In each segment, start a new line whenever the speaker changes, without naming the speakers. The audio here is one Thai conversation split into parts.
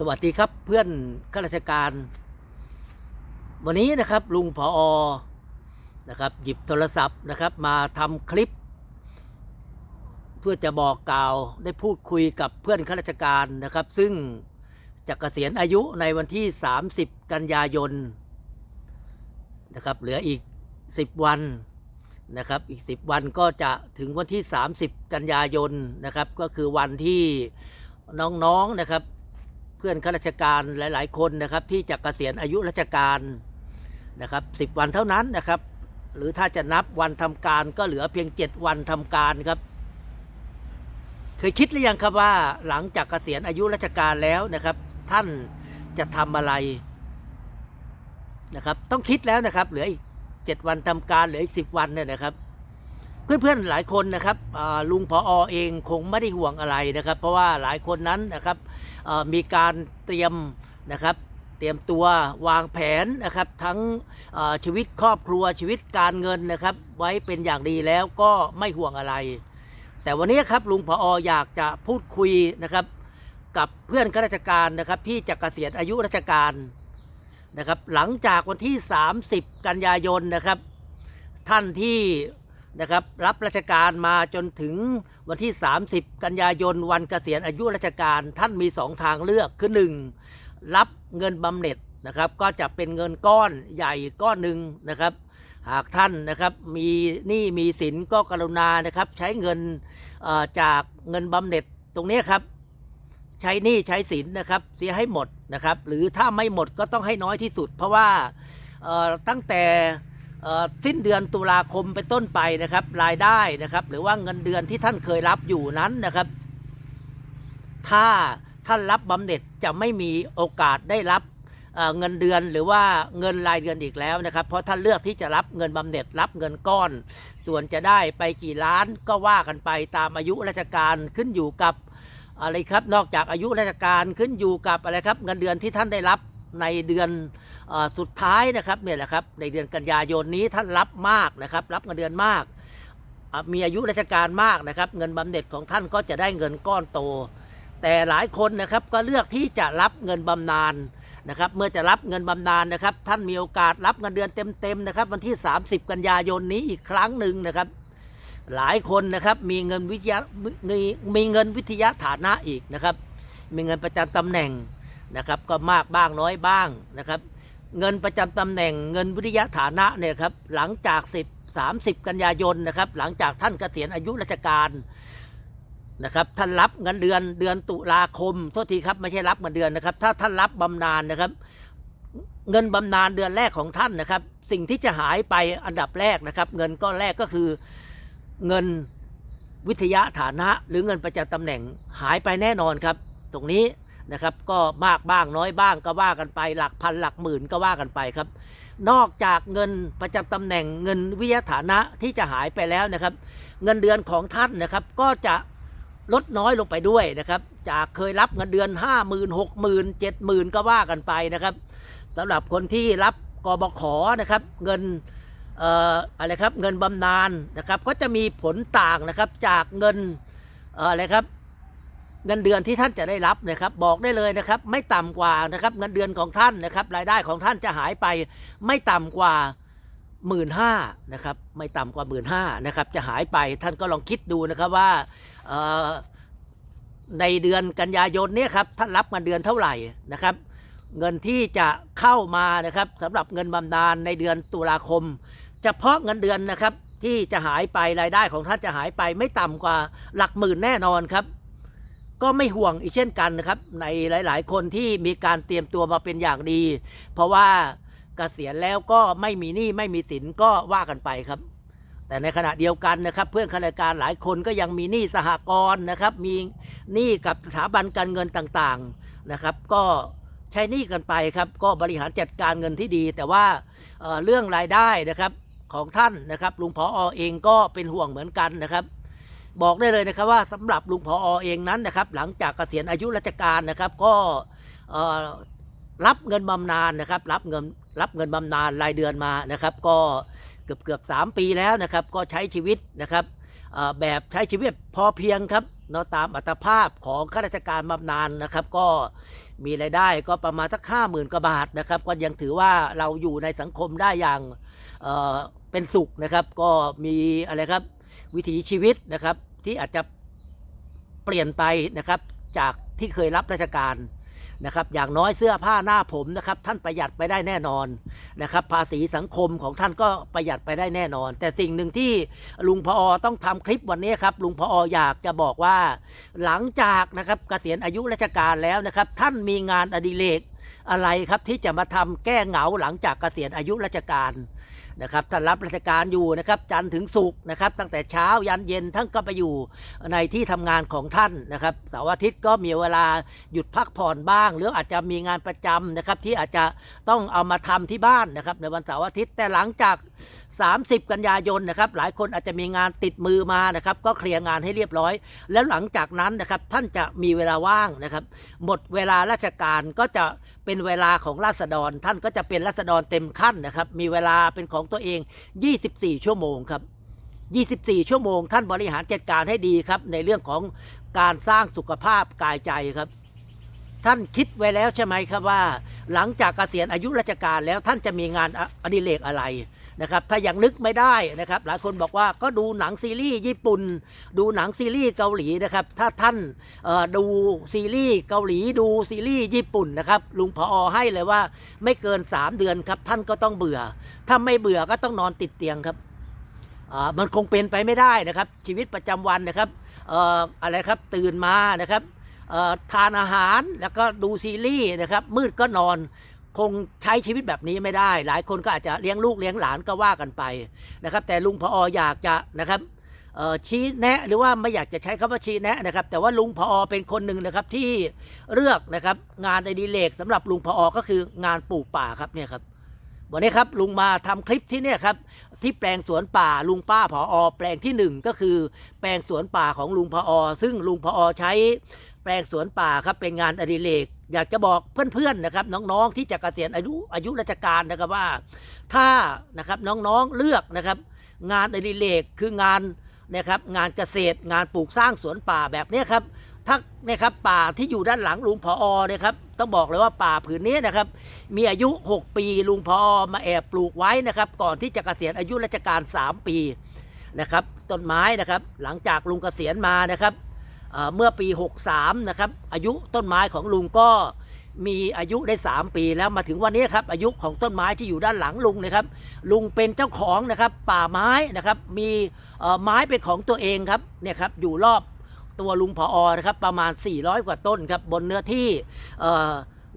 สวัสดีครับเพื่อนข้าราชการ วันนี้นะครับลุงผออนะครับหยิบโทรศัพท์นะครับมาทำคลิป เพื่อจะบอกกล่าวได้พูดคุยกับเพื่อนข้าราชการนะครับ ซึ่งจะเกษียณอายุในวันที่ 30 กันยายนนะครับเหลืออีก 10 วันนะครับอีก 10 วันก็จะถึงวันที่ 30 กันยายนนะครับก็คือวันที่น้องๆนะครับ พื่อนข้าราชการหลาย ๆ คนนะครับ ที่จะเกษียณอายุราชการนะครับสิบวันเท่านั้นนะครับ หรือถ้าจะนับวันทำการก็เหลือเพียงเจ็ดวันทำการครับ เคยคิดหรือยังครับว่าหลังจากเกษียณอายุราชการแล้วนะครับ ท่านจะทำอะไรนะครับ ต้องคิดแล้วนะครับ เหลืออีกเจ็ดวันทำการเหลืออีกสิบวันเนี่ยนะครับ เพื่อนๆหลายคนนะครับลุงพออเองคงไม่ได้ห่วงอะไรนะครับ เพราะว่าหลายคนนั้นนะครับมีการเตรียมนะครับเตรียมตัววางแผนนะครับทั้งชีวิตครอบครัวชีวิตการเงินนะครับ ไว้เป็นอย่างดีแล้วก็ไม่ห่วงอะไร แต่วันนี้ครับลุงพอออยากจะพูดคุยนะครับ กับเพื่อนข้าราชการนะครับ ที่จะเกษียณอายุราชการนะครับ หลังจากวันที่ 30 กันยายนนะครับ ท่านที่ นะครับรับราชการมาจนถึงวันที่ 30 กันยายนวันเกษียณอายุราชการท่านมีสองทางเลือกคือหนึ่งรับเงินบำเหน็จนะครับก็จะเป็นเงินก้อนใหญ่ก้อนหนึ่งนะครับ หากท่านนะครับมีหนี้มีสินก็กรุณานะครับใช้เงินจากเงินบำเหน็จตรงนี้ครับใช้หนี้ใช้สินนะครับเสียให้หมดนะครับหรือถ้าไม่หมดก็ต้องให้น้อยที่สุด เพราะว่าตั้งแต่ สิ้นเดือนตุลาคมเป็นต้นไปนะครับ รายได้นะครับ หรือว่าเงินเดือนที่ท่านเคยรับอยู่นั้นนะครับ ถ้าท่านรับบำเหน็จจะไม่มีโอกาสได้รับเงินเดือนหรือว่าเงินรายเดือนอีกแล้วนะครับ เพราะท่านเลือกที่จะรับเงินบำเหน็จรับเงินก้อน ส่วนจะได้ไปกี่ล้านก็ว่ากันไปตามอายุราชการขึ้นอยู่กับอะไรครับ นอกจากอายุราชการขึ้นอยู่กับอะไรครับ เงินเดือนที่ท่านได้รับในเดือน สุดท้ายนะครับเนี่ยแหละครับในเดือนกันยายนนี้ท่านรับมากนะครับรับเงินเดือนมาก มีอายุราชการมากนะครับ เงินบำเหน็จของท่านก็จะได้เงินก้อนโต แต่หลายคนนะครับก็เลือกที่จะรับเงินบำนาญนะครับเมื่อจะรับเงินบำนาญนะครับ ท่านมีโอกาสรับเงินเดือนเต็มๆนะครับวันที่ 30 กันยายนนี้อีกครั้งหนึ่งนะครับหลายคนนะครับมีเงินวิทยามีมีเงินวิทยาฐานะอีกนะครับ มีเงินประจำตำแหน่งนะครับก็มากบ้างน้อยบ้างนะครับ เงินประจำตำแหน่งเงินวิทยาฐานะเนี่ยครับหลังจาก 10 30 กันยายนนะครับหลังจากท่านเกษียณอายุราชการนะครับท่านรับเงินเดือนเดือนตุลาคมโทษทีครับไม่ใช่รับเงินเดือนนะครับ ถ้าท่านรับบำนาญนะครับ เงินบำนาญเดือนแรกของท่านนะครับ สิ่งที่จะหายไปอันดับแรกนะครับ เงินก้อนแรกก็คือเงินวิทยาฐานะ หรือเงินประจำตำแหน่งหายไปแน่นอนครับ ตรงนี้ นะครับ ก็มากบ้างน้อยบ้างก็ว่ากันไป หลักพันหลักหมื่นก็ว่ากันไปครับ นอกจากเงินประจำตำแหน่งเงินวิทยฐานะที่จะหายไปแล้วนะครับ เงินเดือนของท่านนะครับ ก็จะลดน้อยลงไปด้วยนะครับ จากเคยรับเงินเดือนห้าหมื่นหกหมื่นเจ็ดหมื่นก็ว่ากันไปนะครับสำหรับคนที่รับกบขนะครับ เงินเอ่ออะไรครับเงินบำนาญนะครับ ก็จะมีผลต่างนะครับจากเงินเอ่ออะไรครับ เงินเดือนที่ท่านจะได้รับนะครับบอกได้เลยนะครับไม่ต่ำกว่านะครับเงินเดือนของท่านนะครับรายได้ของท่านจะหายไปไม่ต่ำกว่าหมื่นห้านะครับไม่ต่ำกว่าหมื่นห้านะครับจะหายไปท่านก็ลองคิดดูนะครับว่าในเดือนกันยายนเนี่ยครับท่านรับเงินเดือนเท่าไหร่นะครับ เงินที่จะเข้ามานะครับสำหรับเงินบำนาญในเดือนตุลาคม เฉพาะเงินเดือนนะครับที่จะหายไปรายได้ของท่านจะหายไปไม่ต่ำกว่าหลักหมื่นแน่นอนครับ ก็ไม่ห่วงอีกเช่นกันนะครับ ในหลาย ๆ คนที่มีการเตรียมตัวมาเป็นอย่างดี เพราะว่าเกษียณแล้วก็ไม่มีหนี้ไม่มีสินก็ว่ากันไปครับ แต่ในขณะเดียวกันนะครับ เพื่อนข้าราชการหลายคนก็ยังมีหนี้สหกรณ์นะครับ มีหนี้กับสถาบันการเงินต่างๆนะครับ ก็ใช้หนี้กันไปครับ ก็บริหารจัดการเงินที่ดี แต่ว่าเเรื่องรายได้นะครับของท่านนะครับลุงพออเองก็เป็นห่วงเหมือนกันนะครับ บอกได้เลยนะครับว่าสำหรับลุงพออเองนั้นนะครับ หลังจากเกษียณอายุราชการนะครับ ก็รับเงินบำนาญนะครับ รับเงินรับเงินบำนาญรายเดือนมานะครับ ก็เกือบเกือบสามปีแล้วนะครับ ก็ใช้ชีวิตนะครับแบบใช้ชีวิตพอเพียงครับเนาะตามอัตภาพของข้าราชการบำนาญนะครับ ก็มีรายได้ก็ประมาณสักห้าหมื่นกว่าบาทนะครับ ก็ยังถือว่าเราอยู่ในสังคมได้อย่างเเป็นสุขนะครับ ก็มีอะไรครับวิถีชีวิตนะครับ ที่อาจจะเปลี่ยนไปนะครับจากที่เคยรับราชการนะครับอย่างน้อยเสื้อผ้าหน้าผมนะครับท่านประหยัดไปได้แน่นอนนะครับภาษีสังคมของท่านก็ประหยัดไปได้แน่นอน แต่สิ่งหนึ่งที่ลุงพอต้องทำคลิปวันนี้ครับลุงพออยากจะบอกว่า หลังจากนะครับเกษียณอายุราชการแล้วนะครับท่านมีงานอดิเรกอะไรครับที่จะมาทำแก้เหงาหลังจากเกษียณอายุราชการ นะครับท่านรับราชการอยู่นะครับจันทร์ถึงศุกร์นะครับ ตั้งแต่เช้ายันเย็นท่านก็ไปอยู่ในที่ทำงานของท่านนะครับเสาร์อาทิตย์ก็มีเวลาหยุดพักผ่อนบ้าง หรืออาจจะมีงานประจำนะครับที่อาจจะต้องเอามาทำที่บ้านนะครับในวันเสาร์อาทิตย์แต่หลังจาก 30 กันยายนนะครับหลายคนอาจจะมีงานติดมือมานะครับก็เคลียร์งานให้เรียบร้อย แล้วหลังจากนั้นนะครับท่านจะมีเวลาว่างนะครับ หมดเวลาราชการก็จะเป็นเวลาของราษฎร ท่านก็จะเป็นราษฎรเต็มขั้นนะครับมีเวลาเป็นของตัวเอง 24 ชั่วโมงครับ24 ชั่วโมง ท่านบริหารจัดการให้ดีครับ ในเรื่องของการสร้างสุขภาพกายใจครับ ท่านคิดไว้แล้วใช่ไหมครับว่า หลังจากเกษียณอายุราชการแล้วท่านจะมีงานออดิเรกอะไร นะครับถ้ายังนึกไม่ได้นะครับหลายคนบอกว่าก็ดูหนังซีรีส์ญี่ปุ่น ดูหนังซีรีส์เกาหลีนะครับถ้าท่านดูซีรีส์เกาหลีดูซีรีส์ญี่ปุ่นนะครับลุงพอให้เลยว่าไม่เกิน 3 เดือนครับท่านก็ต้องเบื่อ ถ้าไม่เบื่อก็ต้องนอนติดเตียงครับมันคงเป็นไปไม่ได้นะครับ ชีวิตประจำวันนะครับออะไรครับตื่นมานะครับทานอาหารแล้วก็ดูซีรีส์นะครับมืดก็นอน คงใช้ชีวิตแบบนี้ไม่ได้ หลายคนก็อาจจะเลี้ยงลูกเลี้ยงหลานก็ว่ากันไปนะครับ แต่ลุงพออยากจะนะครับชี้แนะหรือว่าไม่อยากจะใช้คำว่าชี้แนะนะครับ แต่ว่าลุงพอเป็นคนหนึ่งนะครับที่เลือกนะครับงานอดิเรกสำหรับลุงพอก็คืองานปลูกป่าครับเนี่ยครับวันนี้ครับลุงมาทำคลิปที่เนี่ยครับที่แปลงสวนป่าลุงป้าพออแปลงที่หนึ่งก็คือ แปลงสวนป่าของลุงพอซึ่งลุงพอใช้ แปลงสวนป่าครับเป็นงานอดิเรกอยากจะบอกเพื่อนๆนะครับน้องๆที่จะเกษียณอายุอายุราชการนะครับว่า ถ้านะครับน้องๆเลือกนะครับงานอดิเรกคืองานนะครับงานเกษตรงานปลูกสร้างสวนป่าแบบนี้ครับถ้านะครับป่าที่อยู่ด้านหลังลุงพอนะครับต้องบอกเลยว่าป่าผืนนี้นะครับมีอายุ 6 ปีลุงพอมาแอบปลูกไว้นะครับก่อนที่จะเกษียณอายุราชการ 3 ปีนะครับต้นไม้นะครับหลังจากลุงเกษียณมานะครับ เมื่อปี 63 นะครับ อายุต้นไม้ของลุงก็มีอายุได้ 3 ปีแล้วมาถึงวันนี้ครับอายุของต้นไม้ที่อยู่ด้านหลังลุงนะครับ ลุงเป็นเจ้าของนะครับป่าไม้นะครับมีไม้เป็นของตัวเองครับเนี่ยครับอยู่รอบตัวลุงพออนะครับประมาณ 400 กว่าต้นครับบนเนื้อที่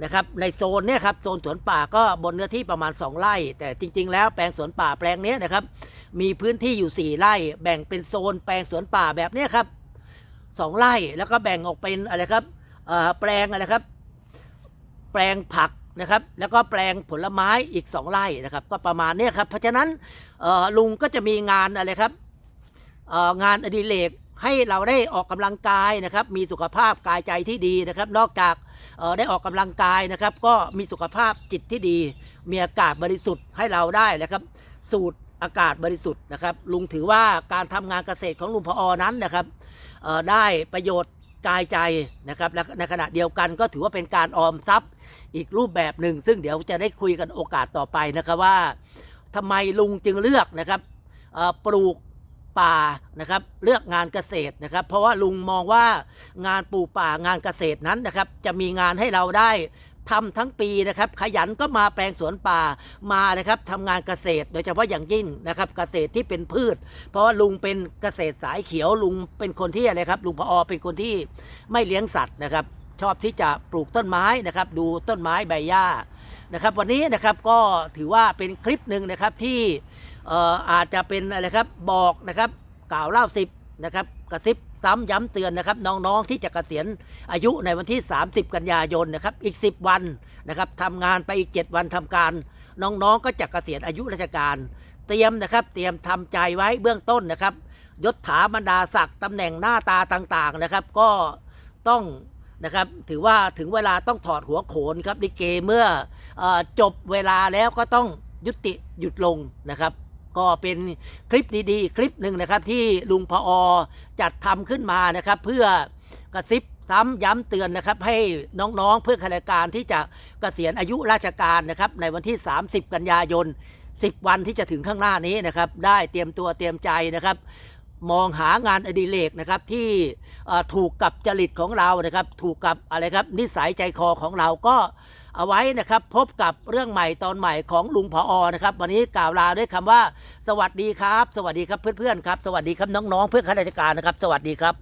นะครับในโซนเนี่ยครับโซนสวนป่าก็บนเนื้อที่ประมาณ 2 ไร่ แต่จริง ๆ แล้วแปลงสวนป่าแปลงนี้นะครับมีพื้นที่อยู่ 4 ไร่ แบ่งเป็นโซนแปลงสวนป่าแบบนี้ครับ สองไร่แล้วก็แบ่งออกเป็นอะไรครับแปลงอะไรครับ แปลงผักนะครับ แล้วก็แปลงผลไม้อีกสองไร่นะครับ ก็ประมาณนี้ครับ เพราะฉะนั้นลุงก็จะมีงานอะไรครับงานอดิเรกให้เราได้ออกกำลังกายนะครับ มีสุขภาพกายใจที่ดีนะครับ นอกจากได้ออกกำลังกายนะครับ ก็มีสุขภาพจิตที่ดี มีอากาศบริสุทธิ์ให้เราได้นะครับ สูดอากาศบริสุทธิ์นะครับ ลุงถือว่าการทำงานเกษตรของลุงพออนั้นนะครับ ได้ประโยชน์กายใจนะครับและในขณะเดียวกันก็ถือว่าเป็นการออมทรัพย์อีกรูปแบบหนึ่ง ซึ่งเดี๋ยวจะได้คุยกันโอกาสต่อไปนะครับว่าทำไมลุงจึงเลือกนะครับปลูกป่านะครับเลือกงานเกษตรนะครับ เพราะว่าลุงมองว่างานปลูกป่างานเกษตรนั้นนะครับ จะมีงานให้เราได้ ทำทั้งปีนะครับขยันก็มาแปลงสวนป่ามานะครับทำงานเกษตร โดยเฉพาะอย่างยิ่งนะครับเกษตรที่เป็นพืช เพราะว่าลุงเป็นเกษตรสายเขียวลุงเป็นคนที่อะไรครับลุงพออเป็นคนที่ไม่เลี้ยงสัตว์นะครับ ชอบที่จะปลูกต้นไม้นะครับ ดูต้นไม้ใบหญ้านะครับ วันนี้นะครับก็ถือว่าเป็นคลิปหนึ่งนะครับที่อาจจะเป็นอะไรครับบอกนะครับกล่าวเล่าสิบนะครับกระซิบ ซ้ำย้ำเตือนนะครับน้องๆที่จะเกษียณอายุในวันที่ 30 กันยายนนะครับอีก 10 วันนะครับทำงานไปอีก 7 วันทำการ น้องๆก็จะเกษียณอายุราชการ เตรียมนะครับเตรียมทำใจไว้เบื้องต้นนะครับยศถาบรรดาศักดิ์ตำแหน่งหน้าตาต่างๆนะครับ ก็ต้องนะครับถือว่าถึงเวลาต้องถอดหัวโขนครับลิเกเมื่ออจบเวลาแล้วก็ต้องยุติหยุดลงนะครับ ก็เป็นคลิปดีๆ คลิปหนึ่งนะครับ ที่ลุงพออจัดทำขึ้นมานะครับ เพื่อกระซิบซ้ำย้ำเตือนนะครับ ให้น้องๆเพื่อข้าราชการที่จะเกษียณอายุราชการนะครับ ในวันที่ 30 กันยายน 10 วันที่จะถึงข้างหน้านี้นะครับ ได้เตรียมตัวเตรียมใจนะครับ มองหางานอดิเรกนะครับที่ถูกกับจริตของเรานะครับ ถูกกับอะไรครับนิสัยใจคอของเราก็ เอาไว้นะครับพบกับเรื่องใหม่ตอนใหม่ของลุงพออนะครับ วันนี้กล่าวลาด้วยคำว่า สวัสดีครับ สวัสดีครับเพื่อนๆครับ สวัสดีครับน้องๆเพื่อนข้าราชการนะครับ สวัสดีครับ